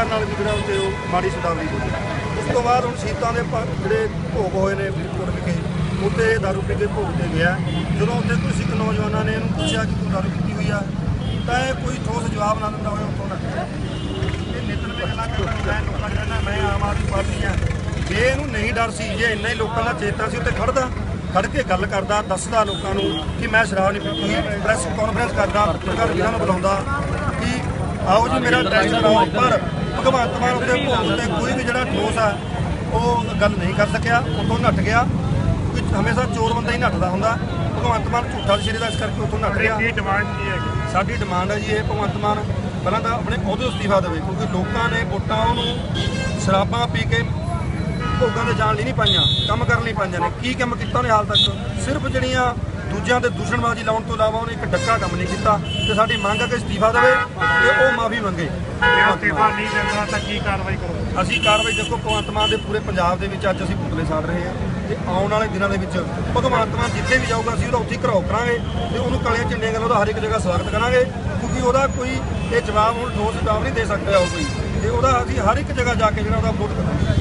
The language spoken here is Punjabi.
ਕਰਨ ਨਾਲ ਵੀ ਜਿਹੜਾ ਉੱਤੇ ਉਹ ਮਾੜੀ ਸ਼ਬਦਾਵਲੀ ਹੋਈ। ਉਸ ਤੋਂ ਬਾਅਦ ਹੁਣ ਸੀਤਾਂ ਦੇ ਜਿਹੜੇ ਭੋਗ ਹੋਏ ਨੇ ਫਰੀਦਕੋਟ ਵਿਖੇ ਉੱਤੇ ਦਾਰੂ ਪੀ ਕੇ ਭੋਗ ਤੇ ਗਿਆ। ਜਦੋਂ ਉੱਥੇ ਕੋਈ ਸਿੱਖ ਨੌਜਵਾਨਾਂ ਨੇ ਇਹਨੂੰ ਪੁੱਛਿਆ ਕਿ ਤੂੰ ਦਾਰੂ ਪੀਤੀ ਹੋਈ ਆ, ਤਾਂ ਇਹ ਕੋਈ ਠੋਸ ਜਵਾਬ ਨਾ ਦਿੰਦਾ ਹੋਇਆ ਉੱਥੋਂ ਨਾ ਇਹ ਨਿਤਨ ਦੇ ਗੱਲਾਂ ਕਰਦਾ ਮੈਂ ਲੋਕਾਂ ਨੂੰ ਮੈਂ ਆਮ ਆਦਮੀ ਪਾਰਟੀ ਆ। ਜੇ ਇਹਨੂੰ ਨਹੀਂ ਡਰ ਸੀ, ਜੇ ਇੰਨਾ ਹੀ ਲੋਕਾਂ ਦਾ ਚੇਤਾ ਸੀ ਉੱਤੇ ਖੜਦਾ ਖੜ ਕੇ ਗੱਲ ਕਰਦਾ, ਦੱਸਦਾ ਲੋਕਾਂ ਨੂੰ ਕਿ ਮੈਂ ਸ਼ਰਾਬ ਨਹੀਂ ਪੀਤੀ, ਪ੍ਰੈਸ ਕਾਨਫਰੰਸ ਕਰਦਾ, ਪੱਤਰਕਾਰ ਵੀਰਾਂ ਨੂੰ ਬੁਲਾਉਂਦਾ ਕਿ ਆਓ ਜੀ ਮੇਰਾ ਟੈਸਟ ਕਰਾਓ ਪਰ ਭਗਵੰਤ ਮਾਨ ਉੱਤੇ ਭੋਗ ਤੇ ਕੋਈ ਵੀ ਜਿਹੜਾ ਠੋਸ ਆ ਉਹ ਗੱਲ ਨਹੀਂ ਕਰ ਸਕਿਆ ਉੱਥੋਂ ਨੱਠ ਗਿਆ। ਕਿ ਹਮੇਸ਼ਾ ਚੋਰ ਬੰਦਾ ਹੀ ਨੱਠਦਾ ਹੁੰਦਾ। ਭਗਵੰਤ ਮਾਨ ਝੂਠਾ ਸ਼ੇਰੇ ਦਾ ਇਸ ਕਰਕੇ ਉੱਥੋਂ ਨੱਠ ਗਿਆ। ਕੀ ਡਿਮਾਂਡ ਕੀ ਹੈ ਸਾਡੀ ਡਿਮਾਂਡ ਹੈ ਜੀ ਇਹ ਭਗਵੰਤ ਮਾਨ। ਪਹਿਲਾਂ ਤਾਂ ਆਪਣੇ ਅਹੁਦੇ ਤੋਂ ਅਸਤੀਫਾ ਦੇਵੇ ਕਿਉਂਕਿ ਲੋਕਾਂ ਨੇ ਵੋਟਾਂ ਉਹਨੂੰ ਸ਼ਰਾਬਾਂ ਪੀ ਕੇ ਭੋਗਾਂ ਦੇ ਜਾਣ ਲਈ ਨਹੀਂ ਪਾਈਆਂ ਕੰਮ ਕਰਨ ਲਈ ਪਾਈਆਂ ਨੇ। ਕੀ ਕੰਮ ਕੀਤਾ ਉਹਨੇ ਹਾਲ ਤੱਕ? ਸਿਰਫ ਜਿਹੜੀਆਂ ਦੂਜਿਆਂ ਤੇ ਦੂਸ਼ਣਬਾਜ਼ੀ ਲਾਉਣ ਤੋਂ ਇਲਾਵਾ ਉਹਨੇ ਇੱਕ ਡੱਕਾ ਕੰਮ ਨਹੀਂ ਕੀਤਾ ਤੇ ਸਾਡੀ ਮੰਗ ਹੈ ਕਿ ਅਸਤੀਫਾ ਦੇਵੇ ਤੇ ਉਹ ਮਾਫੀ ਮੰਗੇ। ਅਸਤੀਫਾ ਨਹੀਂ ਦਿੰਦਾ ਤਾਂ ਕੀ ਕਾਰਵਾਈ ਕਰੋਗੇ? ਅਸੀਂ ਕਾਰਵਾਈ ਦੇਖੋ ਭਗਵੰਤ ਮਾਨ ਦੇ ਪੂਰੇ ਪੰਜਾਬ ਦੇ ਵਿੱਚ ਅੱਜ ਅਸੀਂ ਪੁਤਲੇ ਸਾੜ ਰਹੇ ਹਾਂ ਤੇ ਆਉਣ ਵਾਲੇ ਦਿਨਾਂ ਦੇ ਵਿੱਚ ਭਗਵੰਤ ਮਾਨ ਜਿੱਥੇ ਵੀ ਜਾਊਗਾ ਅਸੀਂ ਉਹਦਾ ਉੱਥੇ ਘਰਾਓ ਕਰਾਂਗੇ ਤੇ ਉਹਨੂੰ ਕਲੀਆਂ ਝੰਡੀਆਂ ਗੱਲ ਉਹਦਾ ਹਰ ਇੱਕ ਜਗ੍ਹਾ ਸਵਾਗਤ ਕਰਾਂਗੇ ਕਿਉਂਕਿ ਉਹਦਾ ਕੋਈ ਇਹ ਜਵਾਬ ਹੁਣ ਠੋਸ ਜਵਾਬ ਨਹੀਂ ਦੇ ਸਕਦਾ ਉਹ ਕੋਈ ਤੇ ਉਹਦਾ ਅਸੀਂ ਹਰ ਇੱਕ ਜਗ੍ਹਾ ਜਾ ਕੇ ਜਿਹੜਾ ਉਹਦਾ ਵਿਰੋਧ ਕਰਾਂਗੇ।